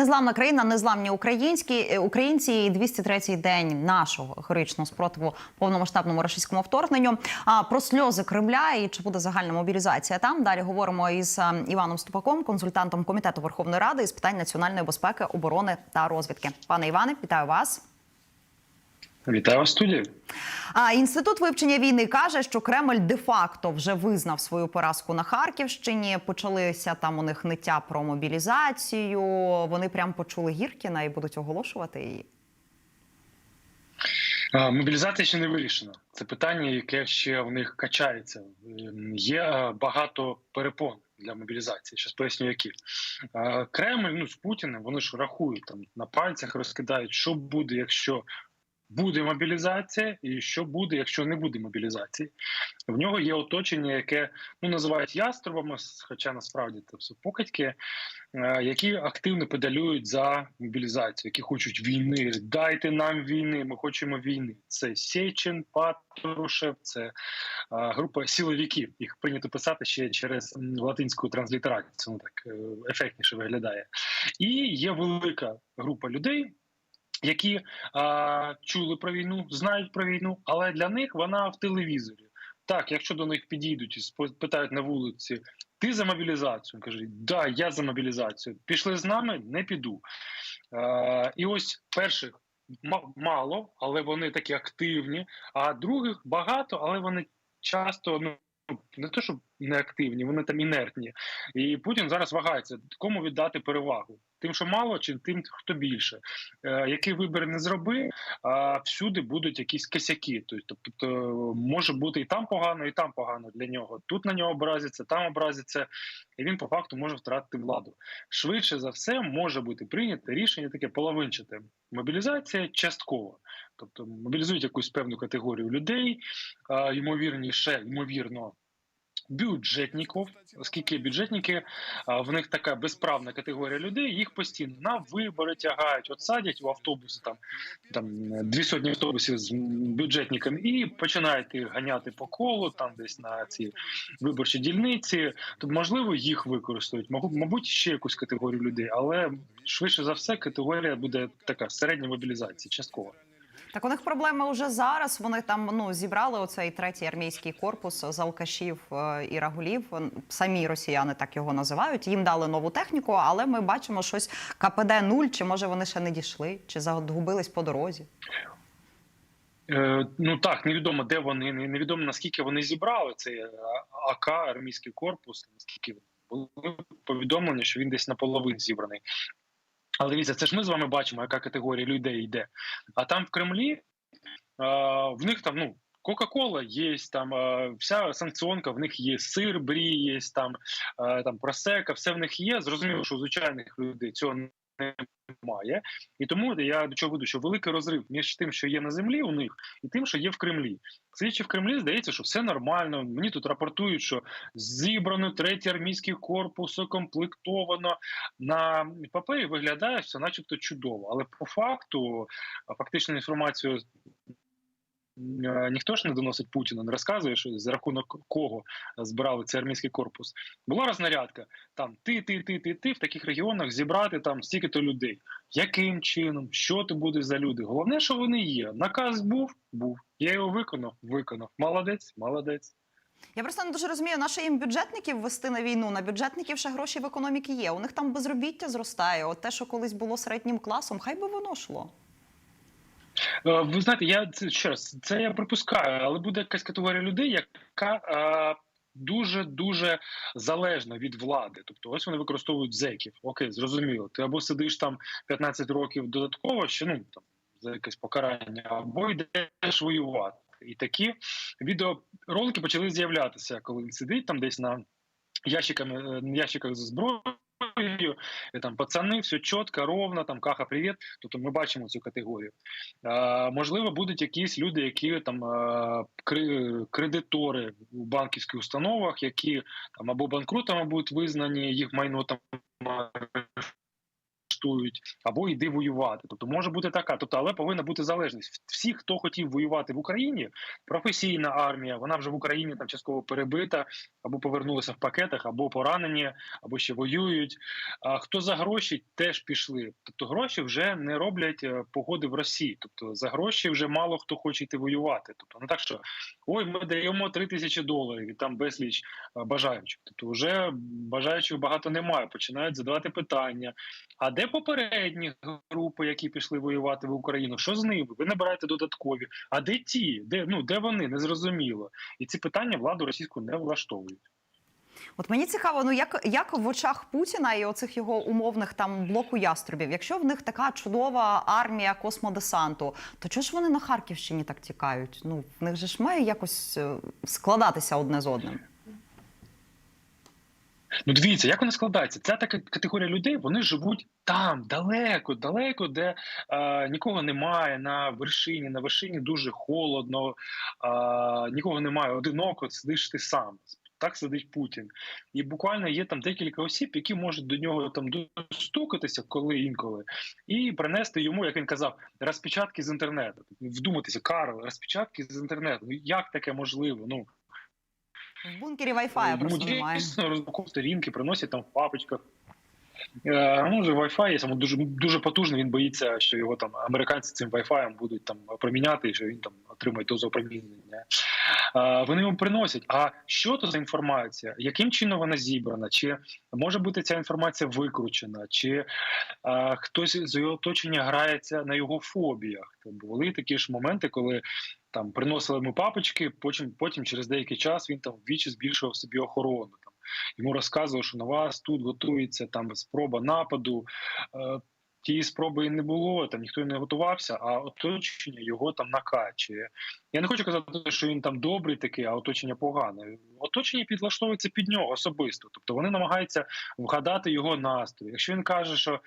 Незламна країна, незламні українські е, українці. І 203-й день нашого героїчного спротиву повномасштабному російському вторгненню. А про сльози Кремля і чи буде загальна мобілізація там? Далі говоримо із е, Іваном Ступаком, консультантом комітету Верховної Ради із питань національної безпеки, оборони та розвідки. Пане Іване, вітаю вас. Вітаю вас студії. А інститут вивчення війни каже, що Кремль де-факто вже визнав свою поразку на Харківщині. Почалися там у них ниття про мобілізацію. Вони прям почули Гіркіна і будуть оголошувати її. Мобілізація ще не вирішена. Це питання, яке ще в них качається. Ем, Є е, багато перепон для мобілізації. Щас поясню, які Кремль ну з Путіним вони ж рахують там на пальцях, розкидають, що буде, якщо буде мобілізація, і що буде, якщо не буде мобілізації. В нього є оточення, яке ну називають яструбами, хоча насправді це все покидьки, е, які активно педалюють за мобілізацію, які хочуть війни. Дайте нам війни, ми хочемо війни. Це Сечин, Патрушев, це е, група силовиків. Їх прийнято писати ще через латинську транслітерацію. Ну так е, ефектніше виглядає. І є велика група людей. Які а, чули про війну, знають про війну, але для них вона в телевізорі. Так, якщо до них підійдуть і питають на вулиці, ти за мобілізацію? Каже, да, я за мобілізацію. Пішли з нами, не піду. Е, і ось перших ма- мало, але вони такі активні. А других багато, але вони часто ну не то, щоб не активні, вони там інертні. І Путін зараз вагається, кому віддати перевагу. Тим, що мало, чи тим, хто більше. Е, який вибір не зроби, а всюди будуть якісь косяки. Тобто, може бути і там погано, і там погано для нього. Тут на нього образиться, там образиться, і він по факту може втратити владу. Швидше за все може бути прийнято рішення таке половинчате. Мобілізація часткова. Тобто мобілізують якусь певну категорію людей, а, ймовірніше, ймовірно. Бюджетників, оскільки бюджетники в них така безправна категорія людей, їх постійно на вибори тягають, от садять в автобуси там там дві сотні автобусів з бюджетниками і починають їх ганяти по колу, там десь на ці виборчі дільниці. То можливо їх використають, мабуть, ще якусь категорію людей, але швидше за все категорія буде така середня мобілізація, часткова. Так у них проблеми вже зараз. Вони там ну зібрали оцей третій армійський корпус з алкашів е, і рагулів. Самі росіяни так його називають. Їм дали нову техніку, але ми бачимо щось КПД нуль. Чи може вони ще не дійшли, чи загубились по дорозі? Е, ну так, невідомо, де вони, невідомо наскільки вони зібрали цей е, АК, армійський корпус, наскільки були повідомлення, що він десь наполовину зібраний. Але дивіться, це ж ми з вами бачимо, яка категорія людей йде. А там в Кремлі в них там ну. Кока-кола є, там вся санкціонка, в них є сир, брі, є там, там просека, все в них є. Зрозуміло, що у звичайних людей цього немає. І тому я до чого веду, що великий розрив між тим, що є на землі у них, і тим, що є в Кремлі. Слідчі в Кремлі, здається, що все нормально. Мені тут рапортують, що зібрано третій армійський корпус, укомплектовано на папері виглядає все, начебто чудово. Але по факту, фактично інформацію. Е, Ніхто ж не доносить Путіну, не розказує, що за рахунок кого збирали цей армійський корпус. Була рознарядка. Там ти, ти, ти, ти, ти в таких регіонах зібрати там стільки-то людей. Яким чином? Що ти будеш за люди? Головне, що вони є. Наказ був, був. Я його виконав, виконав. Молодець, молодець. Я просто не дуже розумію, на що їм бюджетників вести на війну. На бюджетників ще гроші в економіки є. У них там безробіття зростає. От те, що колись було середнім класом, хай би воно йшло. Е, Ви знаєте, я ще раз, це я припускаю, але буде якась категорія людей, яка е, дуже дуже залежна від влади. Тобто, ось вони використовують зеків. Окей, зрозуміло. Ти або сидиш там 15 років додатково, ще ну там за якесь покарання, або йдеш воювати. І такі відеоролики почали з'являтися, коли він сидить там десь на ящиками, е, ящиках зі зброєю. І Там пацани, все чітко, ровно, там каха, привіт. Тобто ми бачимо цю категорію. Е, можливо, будуть якісь люди, які там е, кредитори у банківських установах, які там або банкрутами будуть визнані, їх майно там влаштують, або йди воювати. Тобто може бути така. Тобто, але повинна бути залежність. Всі, хто хотів воювати в Україні, професійна армія, вона вже в Україні там частково перебита, або повернулися в пакетах, або поранені, або ще воюють. А хто за гроші теж пішли. Тобто гроші вже не роблять е, погоди в Росії. Тобто за гроші вже мало хто хоче йти воювати. Тобто не так, що ой, ми даємо 3 тисячі доларів і там безліч е, бажаючих. Тобто, вже бажаючих багато немає. Починають задавати питання: а де попередні групи, які пішли воювати в Україну? Що з ними? Ви набираєте додаткові? А де ті? Де ну де вони? Незрозуміло. І ці питання владу російську не влаштовують. От мені цікаво, ну як, як в очах Путіна і оцих його умовних там блоку яструбів, якщо в них така чудова армія космодесанту, то чого ж вони на Харківщині так тікають? Ну в них же ж має якось е, складатися одне з одним. Ну, дивіться, як вона складається. Ця така категорія людей вони живуть там, далеко, далеко, де е, нікого немає на вершині. На вершині дуже холодно, е, нікого немає. Одиноко сидиш ти сам. Так сидить Путін, і буквально є там декілька осіб, які можуть до нього там достукатися, коли інколи, і принести йому, як він казав, розпечатки з інтернету. Вдуматися, Карл, розпечатки з інтернету. Ну як таке можливо? Ну В бункері Wi-Fi просто немає. дійсно розпаковують сторінки, приносять там в папочках. Е, Ну, вже Wi-Fi є дуже дуже потужний. Він боїться, що його там американці цим Wi-Fi будуть там проміняти, і що він там отримає дозу опромінення. Е, Вони йому приносять. А що то за інформація? Яким чином вона зібрана? Чи може бути ця інформація викручена? Чи е, хтось з його оточення грається на його фобіях? Там були такі ж моменти, коли там приносили йому папочки, потім потім через деякий час він там вдвічі збільшував собі охорону. Йому розказував, що на вас тут готується там спроба нападу. Е, Тієї спроби і не було, там ніхто не готувався, а оточення його там накачує. Я не хочу казати, що він там добрий такий, а оточення погане. Оточення підлаштовується під нього особисто. Тобто вони намагаються вгадати його настрій. Якщо він каже, що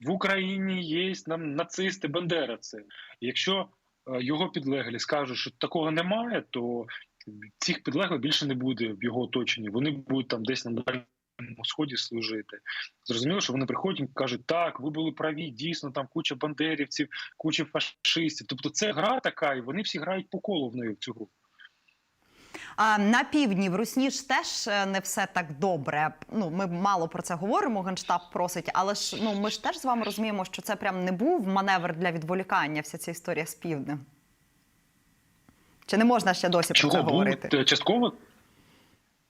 в Україні є нам нацисти, бандеровці, якщо е, його підлеглі скажуть, що такого немає, то цих підлеглих більше не буде в його оточенні. Вони будуть там десь на дальньому сході служити. Зрозуміло, що вони приходять і кажуть, так, ви були праві, дійсно, там куча бандерівців, куча фашистів. Тобто це гра така, і вони всі грають по колу в неї в цю гру. А на півдні в Русні ж теж е, не все так добре. Ну ми мало про це говоримо. Генштаб просить, але ж ну ми ж теж з вами розуміємо, що це прям не був маневр для відволікання. Вся ця історія з півднем. Чи не можна ще досі про це Чого говорити? було частково?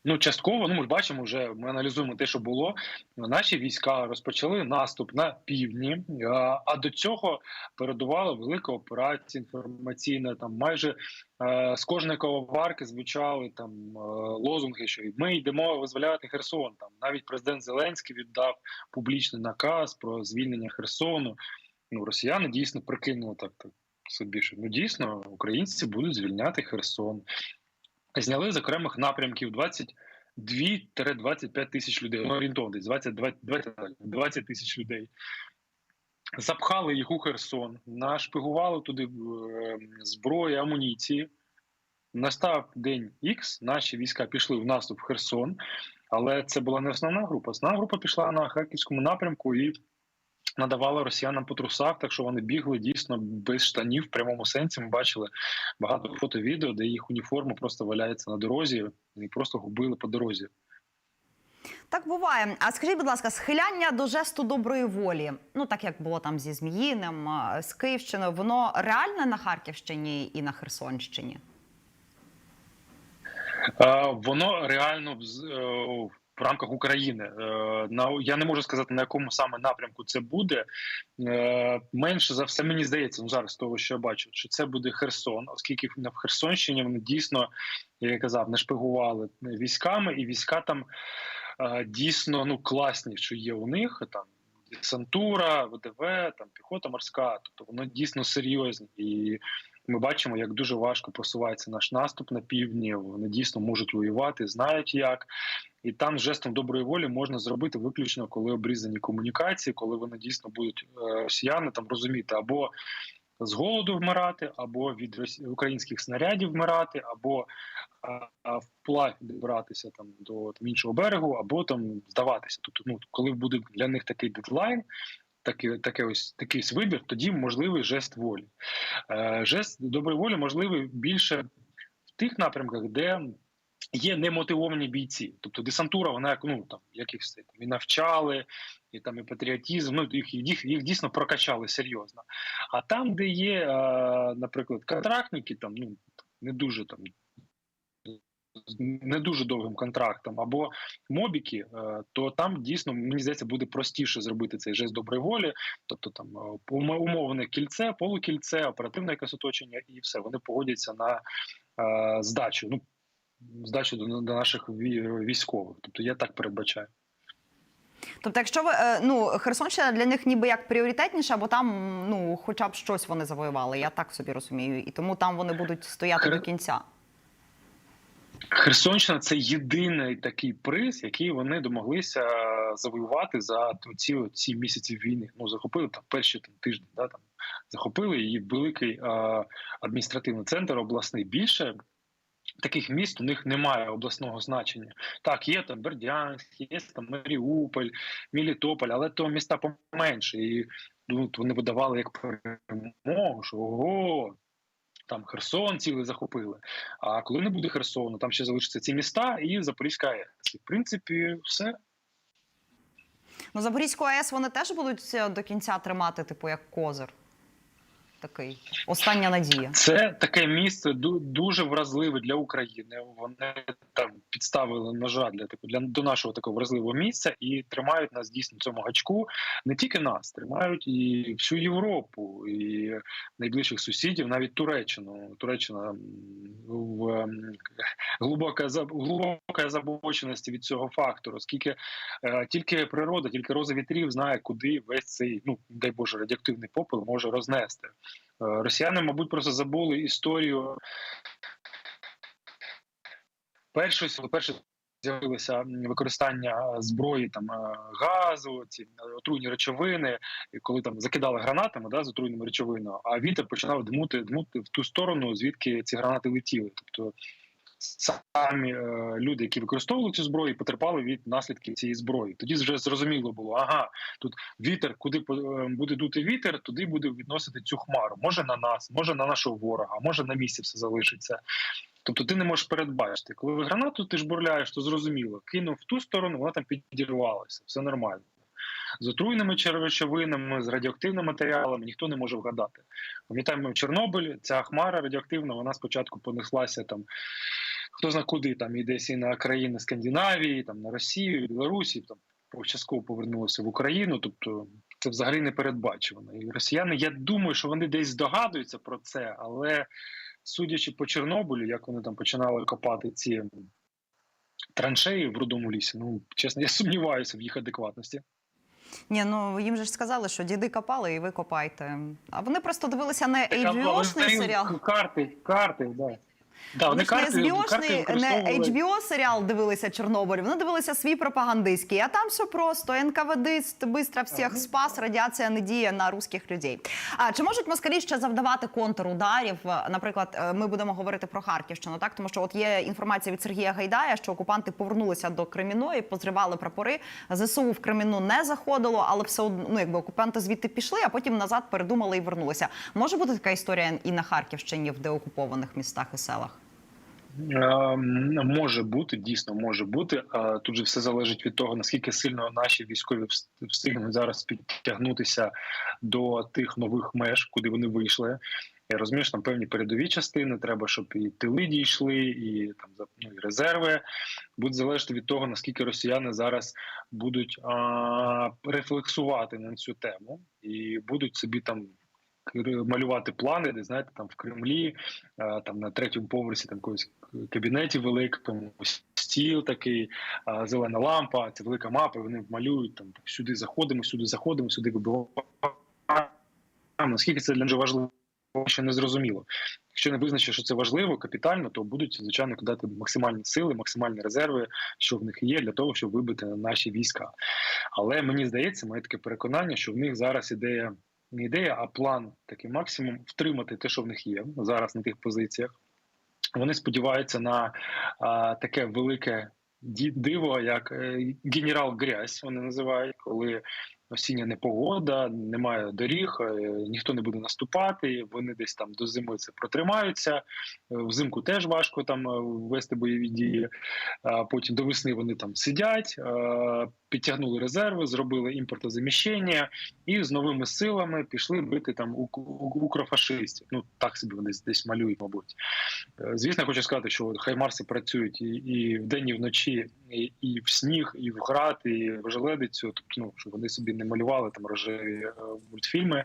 Ну, частково, ну ми ж бачимо, вже ми аналізуємо те, що було. Наші війська розпочали наступ на півдні, а, а до цього передувала велика операція інформаційна. Там майже е, з кожної коварки звучали там е, лозунги, що ми йдемо визволяти Херсон. Там навіть президент Зеленський віддав публічний наказ про звільнення Херсону. Ну, росіяни дійсно прикинули так, так собі, що ну дійсно українці будуть звільняти Херсон. Зняли з окремих напрямків 22-25 тисяч людей. Орієнтовно десь 20, 20, 20 тисяч людей. Запхали їх у Херсон, нашпигували туди е, зброї, амуніції. Настав день Х, наші війська пішли в наступ в Херсон, але це була не основна група. Основна група пішла на харківському напрямку і надавала росіянам по трусах, так що вони бігли дійсно без штанів в прямому сенсі. Ми бачили багато фото відео, де їх уніформа просто валяється на дорозі і просто губили по дорозі. Так буває. А скажіть, будь ласка, схиляння до жесту доброї волі, ну так як було там зі Зміїним, з Київщиною, воно реальне на Харківщині і на Херсонщині? Е, Воно реально в- рамках України. Е, На я не можу сказати на якому саме напрямку це буде. Е, Менше за все мені здається, ну зараз того, що я бачу, що це буде Херсон, оскільки в Херсонщині вони дійсно, як я казав, нашпигували військами, і війська там е, дійсно ну класні, що є у них там. Десантура, ВДВ, там піхота морська, тобто воно дійсно серйозні, і ми бачимо, як дуже важко просувається наш наступ на півдні. Вони дійсно можуть воювати, знають як. І там жестом доброї волі можна зробити виключно, коли обрізані комунікації, коли вони дійсно будуть е, росіяни там розуміти або з голоду вмирати, або від українських снарядів вмирати, або а, а, вплавь добиратися там до там, іншого берегу, або там здаватися. Тобто, ну коли буде для них такий дедлайн, такий, таке ось такий вибір, тоді можливий жест волі. Е, Жест доброї волі можливий більше в тих напрямках, де є немотивовані бійці. Тобто десантура, вона ну там як їх все там і навчали, і там і патріотизм. Ну їх їх, їх дійсно прокачали серйозно. А там, де є, е, наприклад, контрактники, там ну не дуже там. з Не дуже довгим контрактом або мобіки, е, то там дійсно мені здається буде простіше зробити цей жест доброї волі, тобто там е, умо- умовне кільце, полукільце, оперативне якесь оточення, і все вони погодяться на е, здачу. Ну здачу до, до наших військових. Тобто я так передбачаю. Тобто, якщо ви е, ну Херсонщина для них ніби як пріоритетніша, бо там ну хоча б щось вони завоювали, я так собі розумію, і тому там вони будуть стояти Хер- до кінця. Херсонщина це єдиний такий приз, який вони домоглися завоювати за ці, ці місяці війни. Ну захопили там перші там тижні, да там захопили її великий е, адміністративний центр обласний. Більше таких міст у них немає обласного значення. Так, є там Бердянськ, є там Маріуполь, Мелітополь, але то міста поменше. І ну, вони видавали як перемогу, що ого. Там Херсон цілий захопили. А коли не буде Херсону, там ще залишаться ці міста і Запорізька АЕС. І, в принципі, все. Ну Запорізьку АЕС вони теж будуть е, до кінця тримати, типу як козир. Такий остання надія. Це таке місце ду- дуже вразливе для України. Вони там підставили ножа для такого для до нашого такого вразливого місця і тримають нас дійсно цьому гачку. Не тільки нас, тримають і всю Європу, і найближчих сусідів, навіть Туреччину. Туреччина в глибока глибока забоченості від цього фактору, оскільки е, тільки природа, тільки роза вітрів знає, куди весь цей ну дай Боже радіоактивний попел може рознести. Е, Росіяни, мабуть, просто забули історію. Перше, коли перше з'явилося використання зброї там е, газу, ці е, отруйні речовини, коли там закидали гранатами да, з отруйними речовинами, а вітер починав дмути, дмути в ту сторону, звідки ці гранати летіли. Тобто самі е, люди, які використовували цю зброю, потерпали від наслідків цієї зброї. Тоді вже зрозуміло було, ага, тут вітер, куди е, буде дути вітер, туди буде відносити цю хмару. Може на нас, може на нашого ворога, може на місці все залишиться. Тобто ти не можеш передбачити. Коли гранату ти жбурляєш, то зрозуміло, кинув в ту сторону, вона там підірвалася, все нормально. З отруйними чер- речовинами, з радіоактивними матеріалами ніхто не може вгадати. Пам'ятаємо, в Чорнобиль ця хмара радіоактивна, вона спочатку понеслася там. Хто зна куди там десь і на країни Скандинавії, там на Росію, Білорусі, там частково повернулося в Україну. Тобто це взагалі не передбачувано. І росіяни, я думаю, що вони десь здогадуються про це, але судячи по Чорнобилю, як вони там починали копати ці траншеї в рудому лісі, ну чесно, я сумніваюся в їх адекватності. Ні, ну їм же ж сказали, що діди копали і ви копайте. А вони просто дивилися не Так, а HBO-шний вони серіал. Карти, карти, да. Да, Вони вони ж не карти, карти HBO-шний, не використовували. HBO серіал дивилися Чорнобиль, вони дивилися свій пропагандистський, а там все просто. НКВД бистро всіх спас, радіація не діє на русських людей. А чи можуть москалі ще завдавати контрударів? Наприклад, е, ми будемо говорити про Харківщину, так тому що от є інформація від Сергія Гайдая, що окупанти повернулися до Креміної, позривали прапори. ЗСУ в Креміну не заходило, але все одно ну, якби окупанти звідти пішли, а потім назад передумали і вернулися. Може бути така історія і на Харківщині в деокупованих містах і селах? Е, Може бути, дійсно може бути. Тут же все залежить від того, наскільки сильно наші військові встигнуть зараз підтягнутися до тих нових меж, куди вони вийшли. Я розумію, що там певні передові частини, треба, щоб і тили дійшли, і там ну, і резерви. Буде залежати від того, наскільки росіяни зараз будуть а, рефлексувати на цю тему і будуть собі там малювати плани, де знаєте, там в Кремлі, е, там на третьому поверсі там якогось кабінеті великому стіл такий, е, зелена лампа, це велика мапа. Вони малюють там сюди заходимо, сюди заходимо, сюди вибиваємо. Наскільки це для них важливо, ще не зрозуміло. Якщо не визначить, що це важливо, капітально, то будуть звичайно кидати максимальні сили, максимальні резерви, що в них є, для того, щоб вибити наші війська. Але мені здається, моє таке переконання, що в них зараз ідея не ідея, а план такий максимум втримати те, що в них є зараз на тих позиціях. Вони сподіваються на а, таке велике диво, як е, генерал Грязь, вони називають, коли осіння непогода, немає доріг, е, ніхто не буде наступати. Вони десь там до зими це протримаються. Е, Взимку теж важко там е, вести бойові дії. А потім до весни вони там сидять, підтягнули резерви, зробили імпортозаміщення і з новими силами пішли бити там укрофашистів. Ну так собі вони десь, малюють, мабуть. Звісно, хочу сказати, що хаймарси працюють і, і вдень, і вночі, і, і в сніг, і в град, і в желедицю. Тобто, ну щоб вони собі не малювали там рожеві е, мультфільми,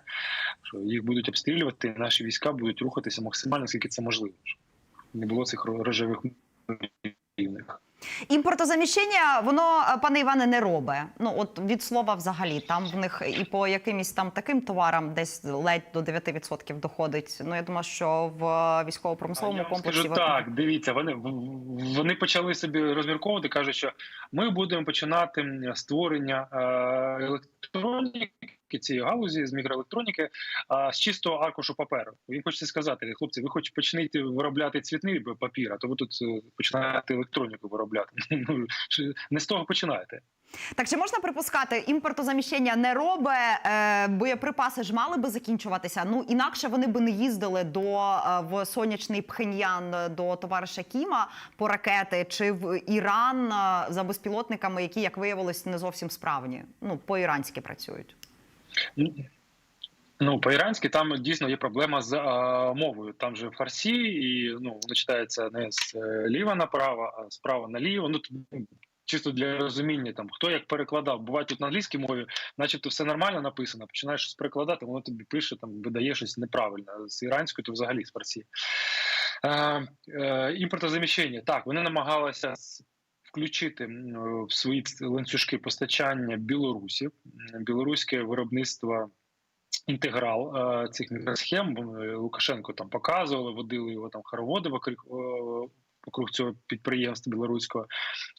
що їх будуть обстрілювати. і Наші війська будуть рухатися максимально, скільки це можливо. щоб Не було цих рожевих мультфільмів. Імпортозаміщення, воно, е, пане Іване, не робить. Ну от від слова взагалі, там в них і по якимось там таким товарам десь ледь до 9% доходить. Ну я думаю, що в військово-промисловому Я комплексі скажу так. Дивіться, вони вони почали собі розмірковувати. кажуть, що ми будемо починати створення е, електроніки цієї галузі з мікроелектроніки а, з чистого аркушу паперу. Він хоче сказати, хлопці, ви хоч почнете виробляти цвітний папір, а то ви тут е, починаєте електроніку виробляти. Ну не з того починаєте. Так чи можна припускати, імпортозаміщення не робить, е, боєприпаси ж мали би закінчуватися. Ну інакше вони би не їздили до е, в сонячний Пхеньян до товариша Кіма по ракети, чи в Іран за безпілотниками, які, як виявилось, не зовсім справні. Ну по іранськи працюють. Ну, по-іранськи там дійсно є проблема з а, мовою. Там же фарсі, і ну воно читається не з е, ліва направо, а справа наліво. Ну ну, чисто для розуміння, там хто як перекладав. Буває тут на англійській мові, начебто все нормально написано. Починаєш щось перекладати, воно тобі пише, там видає щось неправильно. З іранською, то взагалі з фарсі. Е, е, імпортозаміщення. Так, вони намагалися включити в свої ланцюжки постачання білорусів, білоруське виробництво інтеграл е, цих мікросхем. Е, Лукашенко там показували, водили його там хороводи е, вокруг цього підприємства білоруського.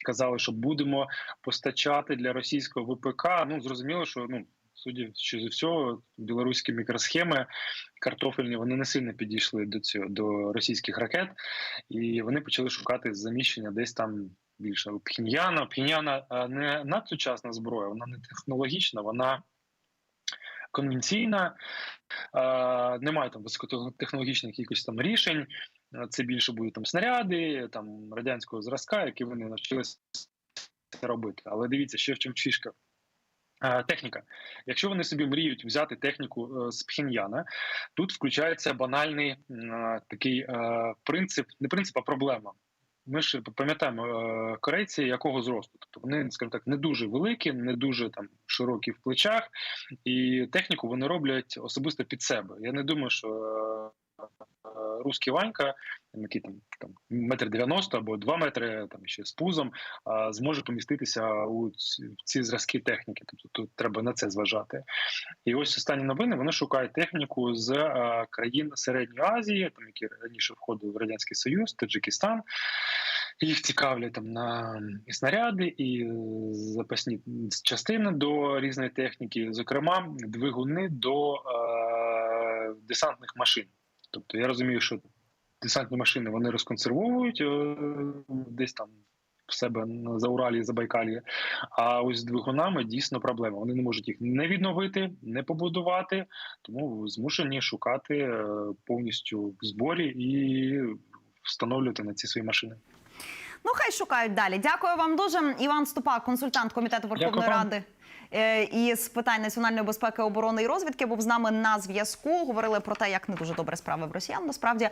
Казали, що будемо постачати для російського ВПК. Ну зрозуміло, що ну. Судячи з всього, білоруські мікросхеми картофельні вони не сильно підійшли до цього до російських ракет, і вони почали шукати заміщення десь там більше у Пхіньяна. Пхіньяна е, не надсучасна зброя, вона не технологічна, вона конвенційна, е, немає там високотехнологічних якихось там рішень. Це більше будуть там снаряди, там радянського зразка, які вони навчилися робити. Але дивіться, ще в чому фішка. Е, Техніка. Якщо вони собі мріють взяти техніку з Пхеньяна, тут включається банальний такий принцип, не принцип, а проблема. Ми ж пам'ятаємо е, корейці якого зросту. Тобто вони, скажімо так, не дуже великі, не дуже там широкі в плечах, і техніку вони роблять особисто під себе. Я не думаю, що е, русський Ванька, який там, там метр дев'яносто або два метри там ще з пузом, а, зможе поміститися у в ці зразки техніки. Тобто тут треба на це зважати. І ось останні новини вони шукають техніку з е, країн Середньої Азії, там які раніше входили в радянський Союз, Таджикистан. Їх цікавлять там на і снаряди, і е, запасні частини до різної техніки, зокрема, двигуни до е, десантних машин. Тобто я розумію, що десантні машини вони розконсервовують е, десь там в себе на Зауралі, Забайкалі. А ось з двигунами дійсно проблема. Вони не можуть їх не відновити, не побудувати, тому змушені шукати е, повністю в зборі і встановлювати на ці свої машини. Ну хай шукають далі. Дякую вам дуже. Іван Ступак, консультант комітету Верховної Дякую вам. Ради. Е, Із питань національної безпеки, оборони і розвідки був з нами на зв'язку. Говорили про те, як не дуже добре справи в росіян. Насправді